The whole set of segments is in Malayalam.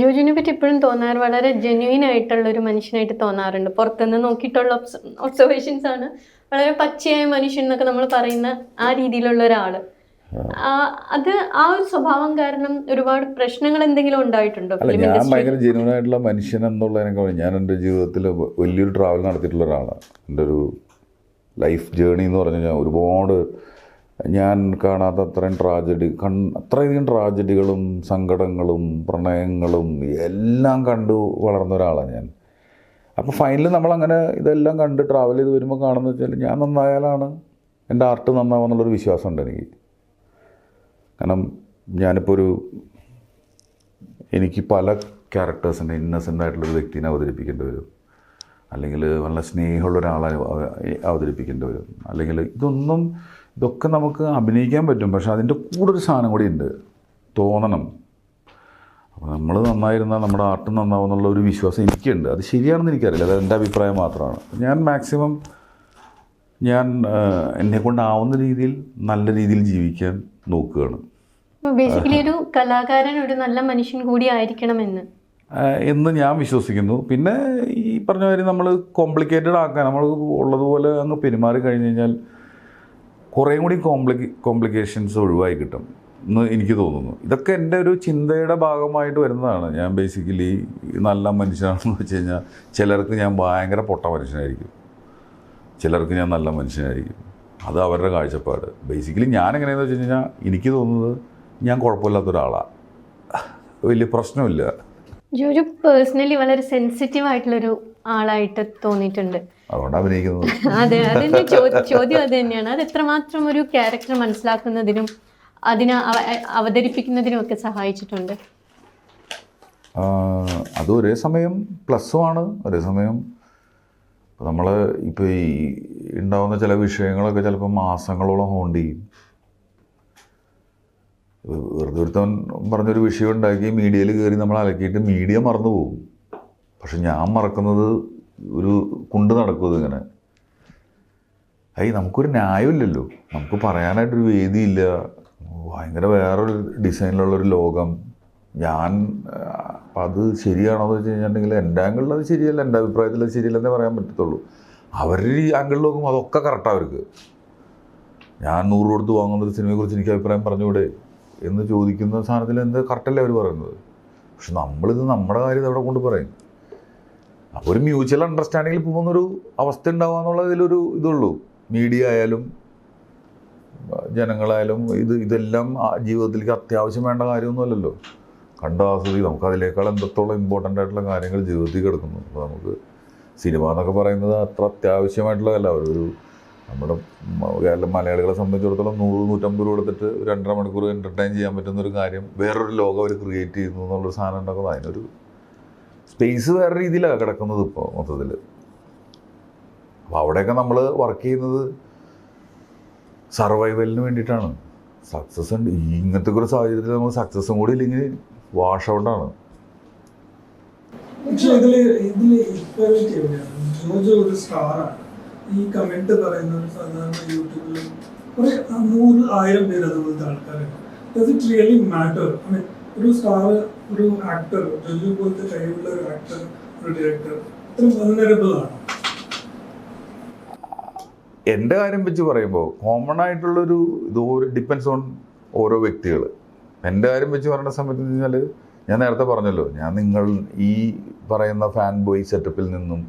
ജോജുവിനെ പറ്റി ഇപ്പോഴും തോന്നാറ് വളരെ ജെന്യുവിൻ ആയിട്ടുള്ള ഒരു മനുഷ്യനായിട്ട് തോന്നാറുണ്ട്. പുറത്തുനിന്ന് നോക്കിയിട്ടുള്ള ഒബ്സർവേഷൻസ് ആണ്. വളരെ പച്ചയായ മനുഷ്യൻ എന്നൊക്കെ നമ്മൾ പറയുന്ന ആ രീതിയിലുള്ള ഒരാൾ അത് ആ ഒരു സ്വഭാവം കാരണം ഒരുപാട് പ്രശ്നങ്ങൾ എന്തെങ്കിലും ഉണ്ടായിട്ടുണ്ടോ ഞാൻ ഭയങ്കര ജെന്യൂൻ ആയിട്ടുള്ള മനുഷ്യൻ എന്നുള്ളതിനൊക്കെ ഞാൻ എന്റെ ജീവിതത്തിൽ വലിയൊരു ട്രാവൽ നടത്തിയിട്ടുള്ള ഒരാളാണ്. എന്റെ ഒരു ലൈഫ് ജേണി എന്ന് പറഞ്ഞു കഴിഞ്ഞാൽ ഒരുപാട് ഞാൻ കാണാത്ത അത്രയും ട്രാജഡി കൺ അത്രയധികം ട്രാജഡികളും സങ്കടങ്ങളും പ്രണയങ്ങളും എല്ലാം കണ്ടു വളർന്ന ഒരാളാണ് ഞാൻ. അപ്പോൾ ഫൈനലി നമ്മളങ്ങനെ ഇതെല്ലാം കണ്ട് ട്രാവൽ ചെയ്ത് വരുമ്പോൾ കാണുന്നത് വെച്ചാൽ ഞാൻ നന്നായാലാണ് എന്റെ ആർട്ട് നന്നാവുമെന്നുള്ളൊരു വിശ്വാസമുണ്ട് എനിക്ക്. കാരണം ഞാനിപ്പോൾ ഒരു എനിക്ക് പല ക്യാരക്ടേഴ്സിന്റെ ഇന്നസെന്റ് ആയിട്ടുള്ളൊരു വ്യക്തിനെ അവതരിപ്പിക്കേണ്ടി വരും. അല്ലെങ്കിൽ വളരെ സ്നേഹമുള്ള ഒരാളെ അവ- അവതരിപ്പിക്കേണ്ടി വരും. അല്ലെങ്കിൽ ഇതൊന്നും ഇതൊക്കെ നമുക്ക് അഭിനയിക്കാൻ പറ്റും. പക്ഷേ അതിന്റെ കൂടെ ഒരു സാധനം കൂടി ഉണ്ട്. തോന്നണം. അപ്പോൾ നമ്മൾ നന്നായിരുന്നാൽ നമ്മുടെ ആർട്ട് നന്നാവും എന്നുള്ള ഒരു വിശ്വാസം എനിക്കുണ്ട്. അത് ശരിയാണെന്ന് എനിക്കറിയില്ല. അത് എന്റെ അഭിപ്രായം മാത്രമാണ്. ഞാൻ മാക്സിമം ഞാൻ എന്നെ കൊണ്ടാവുന്ന രീതിയിൽ നല്ല രീതിയിൽ ജീവിക്കാൻ നോക്കുകയാണ്. ബേസിക്കലി ഒരു കലാകാരൻ ഒരു നല്ല മനുഷ്യൻ കൂടി ആയിരിക്കണമെന്ന്. എന്ന് ഞാൻ വിശ്വസിക്കുന്നു. പിന്നെ ഈ പറഞ്ഞ കാര്യം നമ്മൾ കോംപ്ലിക്കേറ്റഡ് ആക്കാൻ നമ്മൾ ഉള്ളതുപോലെ അങ്ങ് പെരുമാറി കഴിഞ്ഞ് കഴിഞ്ഞാൽ കുറേയും കൂടി കോംപ്ലിക്കേ കോംപ്ലിക്കേഷൻസ് ഒഴിവായി കിട്ടും എന്ന് എനിക്ക് തോന്നുന്നു. ഇതൊക്കെ എന്റെ ഒരു ചിന്തയുടെ ഭാഗമായിട്ട് വരുന്നതാണ്. ഞാൻ ബേസിക്കലി നല്ല മനുഷ്യനാണെന്ന് വെച്ച് കഴിഞ്ഞാൽ ചിലർക്ക് ഞാൻ ഭയങ്കര പൊട്ട മനുഷ്യനായിരിക്കും. ചിലർക്ക് ഞാൻ നല്ല മനുഷ്യനായിരിക്കും. അത് അവരുടെ കാഴ്ചപ്പാട്. ബേസിക്കലി ഞാൻ എങ്ങനെയാണെന്ന് വെച്ച് കഴിഞ്ഞാൽ എനിക്ക് തോന്നുന്നത് ഞാൻ കുഴപ്പമില്ലാത്ത ഒരാളാണ് വലിയ പ്രശ്നമില്ല. ജോജു പേഴ്സണലി വളരെ സെൻസിറ്റീവ് ആയിട്ടുള്ളൊരു ആളായിട്ട് തോന്നിയിട്ടുണ്ട്. അതുകൊണ്ട് അഭിനയിക്കുന്നത് അതെ അതിന്റെ ചോദ്യം അത് തന്നെയാണ്. അത് എത്രമാത്രം ഒരു ക്യാരക്ടർ മനസ്സിലാക്കുന്നതിനും അതിനെ അവ- അവതരിപ്പിക്കുന്നതിനും ഒക്കെ സഹായിച്ചിട്ടുണ്ട്. അത് ഒരേ സമയം പ്ലസ്സുമാണ് ഒരേ സമയം നമ്മൾ ഇപ്പോൾ ഈ ഉണ്ടാവുന്ന ചില വിഷയങ്ങളൊക്കെ ചിലപ്പോൾ മാസങ്ങളോളം ഹോണ്ട് ചെയ്യും. വെറുതെ ഒരുത്തവൻ പറഞ്ഞൊരു വിഷയം ഉണ്ടാക്കി മീഡിയയിൽ കയറി നമ്മൾ അലക്കിയിട്ട് മീഡിയ മറന്നു പോകും പക്ഷെ ഞാൻ മറക്കുന്നത് ഒരു കുണ്ട് നടക്കുന്നത് ഇങ്ങനെ അയ്യ നമുക്കൊരു ന്യായമില്ലല്ലോ. നമുക്ക് പറയാനായിട്ടൊരു വേദിയില്ല. ഭയങ്കര വേറൊരു ഡിസൈനിലുള്ളൊരു ലോകം. ഞാൻ അപ്പം അത് ശരിയാണോ എന്ന് വെച്ച് കഴിഞ്ഞിട്ടുണ്ടെങ്കിൽ എന്റെ അത് ശരിയല്ല എന്റെ അഭിപ്രായത്തിൽ അത് ശരിയല്ലെന്നേ പറയാൻ പറ്റത്തുള്ളൂ. അവരുടെ ഈ ആംഗിളിൽ നോക്കുമ്പോൾ അതൊക്കെ കറക്റ്റാണ് അവർക്ക്. ഞാൻ നൂറ് കൊടുത്ത് വാങ്ങുന്ന ഒരു സിനിമയെക്കുറിച്ച് എനിക്ക് അഭിപ്രായം പറഞ്ഞുകൂടെ? എന്ന് ചോദിക്കുന്ന സാധനത്തിൽ എന്ത് കറക്റ്റല്ലേ അവർ പറയുന്നത്? പക്ഷെ നമ്മളിത് നമ്മുടെ കാര്യം അവിടെ കൊണ്ട് പറയും. ഒരു മ്യൂച്വൽ അണ്ടർസ്റ്റാൻഡിങ്ങിൽ പോകുന്നൊരു അവസ്ഥ ഉണ്ടാവുക എന്നുള്ളതിലൊരു ഇതുള്ളൂ. മീഡിയ ആയാലും ജനങ്ങളായാലും ഇത് ഇതെല്ലാം ജീവിതത്തിലേക്ക് അത്യാവശ്യം വേണ്ട കാര്യമൊന്നുമല്ലല്ലോ. കണ്ട ആസ്വദിക്കും. നമുക്ക് അതിലേക്കാൾ എന്തത്തോളം ഇമ്പോർട്ടന്റ് ആയിട്ടുള്ള കാര്യങ്ങൾ ജീവിതത്തിൽ കിടക്കുന്നു. അപ്പോൾ നമുക്ക് സിനിമ എന്നൊക്കെ പറയുന്നത് അത്ര അത്യാവശ്യമായിട്ടുള്ളതല്ല. ഒരു നമ്മുടെ കേരള മലയാളികളെ സംബന്ധിച്ചിടത്തോളം നൂറ് നൂറ്റമ്പത് രൂപ എടുത്തിട്ട് രണ്ടര മണിക്കൂർ എന്റർടൈൻ ചെയ്യാൻ പറ്റുന്ന ഒരു കാര്യം വേറൊരു ലോകം അവർ ക്രിയേറ്റ് ചെയ്യുന്നു എന്നുള്ളൊരു സാധനം ഉണ്ടാക്കുന്നത് അതിനൊരു സ്പേസ് വേറെ രീതിയിലാണ് കിടക്കുന്നത് ഇപ്പോൾ മൊത്തത്തിൽ അപ്പോൾ അവിടെയൊക്കെ നമ്മൾ വർക്ക് ചെയ്യുന്നത് സർവൈവലിന് വേണ്ടിയിട്ടാണ്. സക്സസ് ഉണ്ട്. ഇങ്ങനത്തെ ഒരു സാഹചര്യത്തിൽ നമ്മൾ സക്സസും കൂടി ഇല്ലെങ്കിൽ വാഷ് ഔട്ടാണ് പക്ഷെ ഇതിൽ ഇതിൽ ഇക്വാലിറ്റി ജോജോ ഒരു സ്റ്റാറാണ് ഈ കമന്റ് പറയുന്നത് സാധാരണ യൂട്യൂബിലും കുറെ നൂറ് ആയിരം പേര് അതുപോലത്തെ ആൾക്കാരുണ്ട്. Does it really matter I mean ഒരു സ്റ്റാർ ഒരു ആക്ടർ ജോജോ പോലത്തെ കഴിവുള്ള ഒരു ആക്ടർ ഒരു ഡയറക്ടർ ഇത്ര വൾനറബിൾ ആണ്. എന്റെ കാര്യം വെച്ച് പറയുമ്പോൾ കോമൺ ആയിട്ടുള്ളൊരു ഇത് ഡിപ്പെൻസ് ഓൺ ഓരോ വ്യക്തികൾ എന്റെ കാര്യം വെച്ച് പറയുന്ന സമയത്ത് എന്ന് ഞാൻ നേരത്തെ പറഞ്ഞല്ലോ ഞാൻ നിങ്ങൾ ഈ പറയുന്ന ഫാൻ ബോയ് സെറ്റപ്പിൽ നിന്നും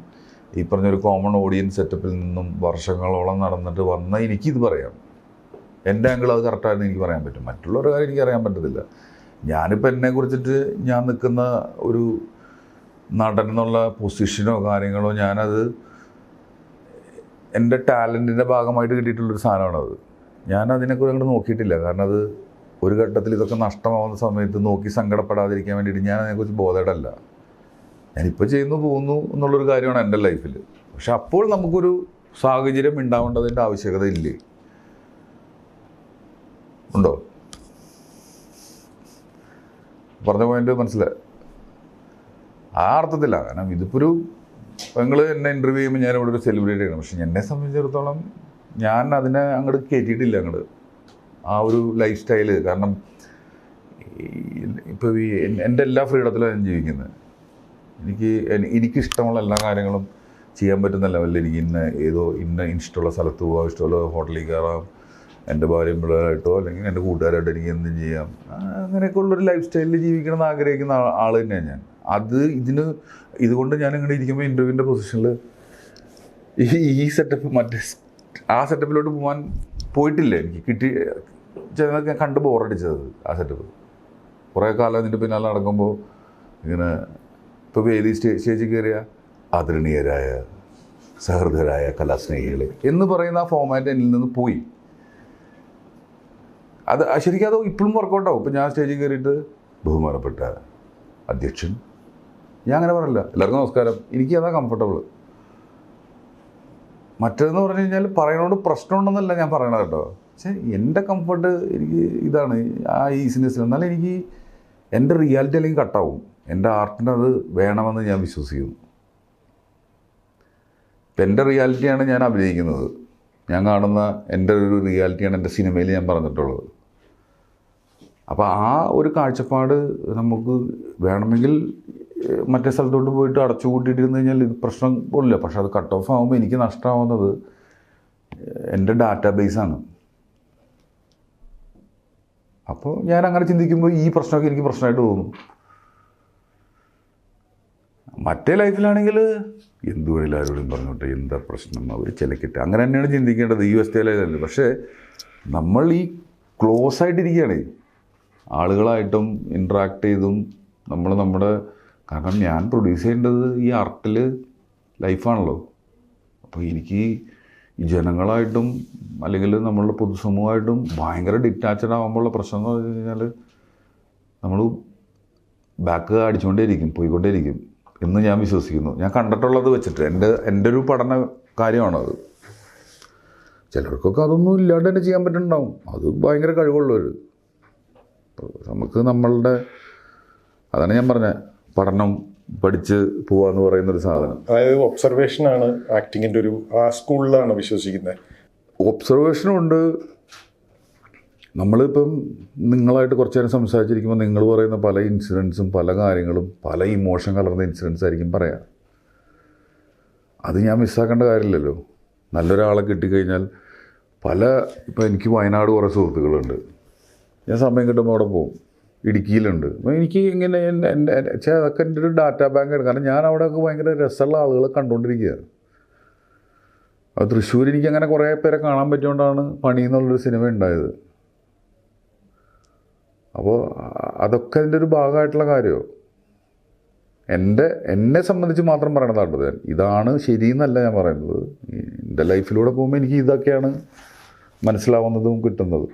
ഈ പറഞ്ഞൊരു കോമൺ ഓഡിയൻസ് സെറ്റപ്പിൽ നിന്നും വർഷങ്ങളോളം നടന്നിട്ട് വന്ന എനിക്കിത് പറയാം. എന്റെ ആംഗിൾ അത് കറക്റ്റായിരുന്നു എനിക്ക് പറയാൻ പറ്റും. മറ്റുള്ളവരുടെ കാര്യം എനിക്ക് അറിയാൻ പറ്റത്തില്ല. ഞാനിപ്പോൾ എന്നെ കുറിച്ചിട്ട് ഞാൻ നിൽക്കുന്ന ഒരു നടൻ എന്നുള്ള പൊസിഷനോ കാര്യങ്ങളോ ഞാനത് എന്റെ ടാലന്റിന്റെ ഭാഗമായിട്ട് കിട്ടിയിട്ടുള്ളൊരു സാധനമാണത്. ഞാൻ അതിനെക്കുറിച്ച് അങ്ങോട്ട് നോക്കിയിട്ടില്ല. കാരണം അത് ഒരു ഘട്ടത്തിൽ ഇതൊക്കെ നഷ്ടമാവുന്ന സമയത്ത് നോക്കി സങ്കടപ്പെടാതിരിക്കാൻ വേണ്ടിയിട്ട് ഞാൻ അതിനെക്കുറിച്ച് ബോധേടല്ല ഞാനിപ്പോൾ ചെയ്യുന്നു പോകുന്നു എന്നുള്ളൊരു കാര്യമാണ് എന്റെ ലൈഫിൽ പക്ഷെ അപ്പോൾ നമുക്കൊരു സാഹചര്യം ഉണ്ടാവേണ്ടതിന്റെ ആവശ്യകത ഇല്ലേ ഉണ്ടോ? പറഞ്ഞ പോയിന്റ് മനസ്സിലായി? ആ അർത്ഥത്തിലാണ് കാരണം ഇതിപ്പോൾ ഒരു നിങ്ങൾ എന്നെ ഇന്റർവ്യൂ ചെയ്യുമ്പോൾ ഞാൻ ഇവിടെ ഒരു സെലിബ്രിറ്റി ആണ് പക്ഷെ എന്നെ സംബന്ധിച്ചിടത്തോളം ഞാൻ അതിനെ അങ്ങോട്ട് കയറ്റിയിട്ടില്ല അങ്ങോട്ട് ആ ഒരു ലൈഫ് സ്റ്റൈൽ കാരണം ഇപ്പോൾ ഈ എന്റെ എല്ലാ ഫ്രീഡത്തിലും ഞാൻ ജീവിക്കുന്നത് എനിക്ക് എനി- എനിക്കിഷ്ടമുള്ള എല്ലാ കാര്യങ്ങളും ചെയ്യാൻ പറ്റുന്ന ലെവലിൽ എനിക്ക് ഇന്ന ഏതോ ഇന്ന ഇഷ്ടമുള്ള സ്ഥലത്ത് പോകാം ഇഷ്ടമുള്ള ഹോട്ടലിൽ കയറാം എന്റെ ഭാര്യയും പിള്ളേരായിട്ടോ അല്ലെങ്കിൽ എന്റെ കൂട്ടുകാരായിട്ടോ എനിക്ക് എന്തും ചെയ്യാം. അങ്ങനെയൊക്കെ ഉള്ളൊരു ലൈഫ് സ്റ്റൈലിൽ ജീവിക്കണം എന്ന് ആഗ്രഹിക്കുന്ന ആൾ തന്നെയാണ് ഞാൻ. അത് ഇതിന് ഇതുകൊണ്ട് ഞാൻ ഇങ്ങനെ ഇരിക്കുമ്പോൾ ഇന്റർവ്യൂവിന്റെ പൊസിഷനിൽ ഈ ഈ സെറ്റപ്പ് മറ്റേ ആ സെറ്റപ്പിലോട്ട് പോകാൻ പോയിട്ടില്ല എനിക്ക്. കിട്ടി ചിലതൊക്കെ കണ്ട് ബോറടിച്ചത് ആ സെറ്റപ്പ് കുറേ കാലം അതിന്റെ പിന്നാലെ നടക്കുമ്പോൾ ഇങ്ങനെ ഇപ്പോൾ വേലി സ്റ്റേ സ്റ്റേജിൽ കയറിയ ആദരണീയരായ സഹൃദയരായ കലാസ്നേഹികളെ എന്ന് പറയുന്ന ആ ഫോമാറ്റ് എന്നിൽ നിന്ന് പോയി. അത് ശരിക്കും അത് ഇപ്പോഴും വർക്കൗട്ടാവും ഇപ്പം ഞാൻ സ്റ്റേജിൽ കയറിയിട്ട് ബഹുമാനപ്പെട്ട അധ്യക്ഷൻ ഞാൻ അങ്ങനെ പറയില്ല എല്ലാവർക്കും നമസ്കാരം. എനിക്ക് അതാ കംഫർട്ടബിൾ മറ്റേതെന്ന് പറഞ്ഞു കഴിഞ്ഞാൽ പറയണോണ്ട് പ്രശ്നമുണ്ടെന്നല്ല ഞാൻ പറയണത് കേട്ടോ. പക്ഷേ എന്റെ കംഫർട്ട് എനിക്ക് ഇതാണ് ആ ഈസിനെസ് എന്നാലും എനിക്ക് എന്റെ റിയാലിറ്റി അല്ലെങ്കിൽ കട്ടാവും എന്റെ ആർട്ടിനത് വേണമെന്ന് ഞാൻ വിശ്വസിക്കുന്നു. ഇപ്പം എന്റെ റിയാലിറ്റിയാണ് ഞാൻ അഭിനയിക്കുന്നത്. ഞാൻ കാണുന്ന എന്റെ ഒരു റിയാലിറ്റിയാണ് എന്റെ സിനിമയിൽ ഞാൻ പറഞ്ഞിട്ടുള്ളത്. അപ്പോൾ ആ ഒരു കാഴ്ചപ്പാട് നമുക്ക് വേണമെങ്കിൽ മറ്റേ സ്ഥലത്തോട്ട് പോയിട്ട് അടച്ചു കൂട്ടിയിട്ടിരുന്ന് കഴിഞ്ഞാൽ ഇത് പ്രശ്നം പോലില്ല. പക്ഷെ അത് കട്ട് ഓഫ് ആകുമ്പോൾ എനിക്ക് നഷ്ടമാവുന്നത് എന്റെ ഡാറ്റാബേസാണ് അപ്പോൾ ഞാൻ അങ്ങനെ ചിന്തിക്കുമ്പോൾ ഈ പ്രശ്നമൊക്കെ എനിക്ക് പ്രശ്നമായിട്ട് തോന്നും. മറ്റേ ലൈഫിലാണെങ്കിൽ എന്ത് ആരോടും പറഞ്ഞോട്ടെ എന്താ പ്രശ്നം? അവർ ചിലക്കിട്ട് അങ്ങനെ തന്നെയാണ് ചിന്തിക്കേണ്ടത്. ഈ അവസ്ഥയിലല്ലേ പക്ഷേ നമ്മൾ ഈ ക്ലോസ് ആയിട്ടിരിക്കുകയാണ്. ആളുകളായിട്ടും ഇൻട്രാക്ട് ചെയ്തും നമ്മൾ നമ്മുടെ കാരണം ഞാൻ പ്രൊഡ്യൂസ് ചെയ്യേണ്ടത് ഈ ആർട്ടിൽ ലൈഫാണല്ലോ. അപ്പോൾ എനിക്ക് ജനങ്ങളായിട്ടും അല്ലെങ്കിൽ നമ്മളുടെ പൊതുസമൂഹമായിട്ടും ഭയങ്കര ഡിറ്റാച്ചഡ് ആകുമ്പോഴുള്ള പ്രശ്നം എന്ന് പറഞ്ഞു കഴിഞ്ഞാൽ നമ്മൾ ബാക്ക് അടിച്ചുകൊണ്ടേയിരിക്കും പോയിക്കൊണ്ടേയിരിക്കും. എന്ന് ഞാൻ വിശ്വസിക്കുന്നു. ഞാൻ കണ്ടിട്ടുള്ളത് വെച്ചിട്ട് എന്റെ എന്റെ ഒരു പഠന കാര്യമാണത്. ചിലർക്കൊക്കെ അതൊന്നും ഇല്ലാണ്ട് തന്നെ ചെയ്യാൻ പറ്റുന്നുണ്ടാവും അത് ഭയങ്കര കഴിവുള്ളവർ നമുക്ക് നമ്മളുടെ അതാണ് ഞാൻ പറഞ്ഞത് പഠനം പഠിച്ച് പോവാന്ന് പറയുന്നൊരു സാധനം. അതായത് ഒബ്സർവേഷൻ ആണ് ആക്ടിങ്ങിന്റെ ഒരു ആ സ്കൂളിലാണ് വിശ്വസിക്കുന്നത്. ഒബ്സർവേഷനും ഉണ്ട് നമ്മളിപ്പം നിങ്ങളായിട്ട് കുറച്ച് നേരം സംസാരിച്ചിരിക്കുമ്പോൾ നിങ്ങൾ പറയുന്ന പല ഇൻസിഡൻസും പല കാര്യങ്ങളും പല ഇമോഷൻ കലർന്ന ഇൻസിഡൻസ് ആയിരിക്കും പറയാം. അത് ഞാൻ മിസ്സാക്കേണ്ട കാര്യമില്ലല്ലോ. നല്ലൊരാളെ കിട്ടിക്കഴിഞ്ഞാൽ പല ഇപ്പം എനിക്ക് വയനാട് കുറേ സുഹൃത്തുക്കളുണ്ട്. ഞാൻ സമയം കിട്ടുമ്പോൾ അവിടെ പോകും ഇടുക്കിയിലുണ്ട്. അപ്പോൾ എനിക്ക് ഇങ്ങനെ എന്റെ എന്റെ ചേ അതൊക്കെ എന്റെ ഒരു ഡാറ്റാ ബാങ്കാണ് കാരണം ഞാൻ അവിടെയൊക്കെ ഭയങ്കര രസമുള്ള ആളുകളെ കണ്ടുകൊണ്ടിരിക്കുകയാണ് അത് തൃശ്ശൂർ എനിക്ക് അങ്ങനെ കുറേ പേരെ കാണാൻ പറ്റിയോണ്ടാണ് പണി എന്നുള്ളൊരു സിനിമ ഉണ്ടായത്. അപ്പോൾ അതൊക്കെ അതിന്റെ ഒരു ഭാഗമായിട്ടുള്ള കാര്യമോ എന്റെ എന്നെ സംബന്ധിച്ച് മാത്രം പറയണതാണ്ടത് ഞാൻ. ഇതാണ് ശരിയെന്നല്ല ഞാൻ പറയുന്നത്. എന്റെ ലൈഫിലൂടെ പോകുമ്പോൾ എനിക്ക് ഇതൊക്കെയാണ് മനസ്സിലാവുന്നതും കിട്ടുന്നതും.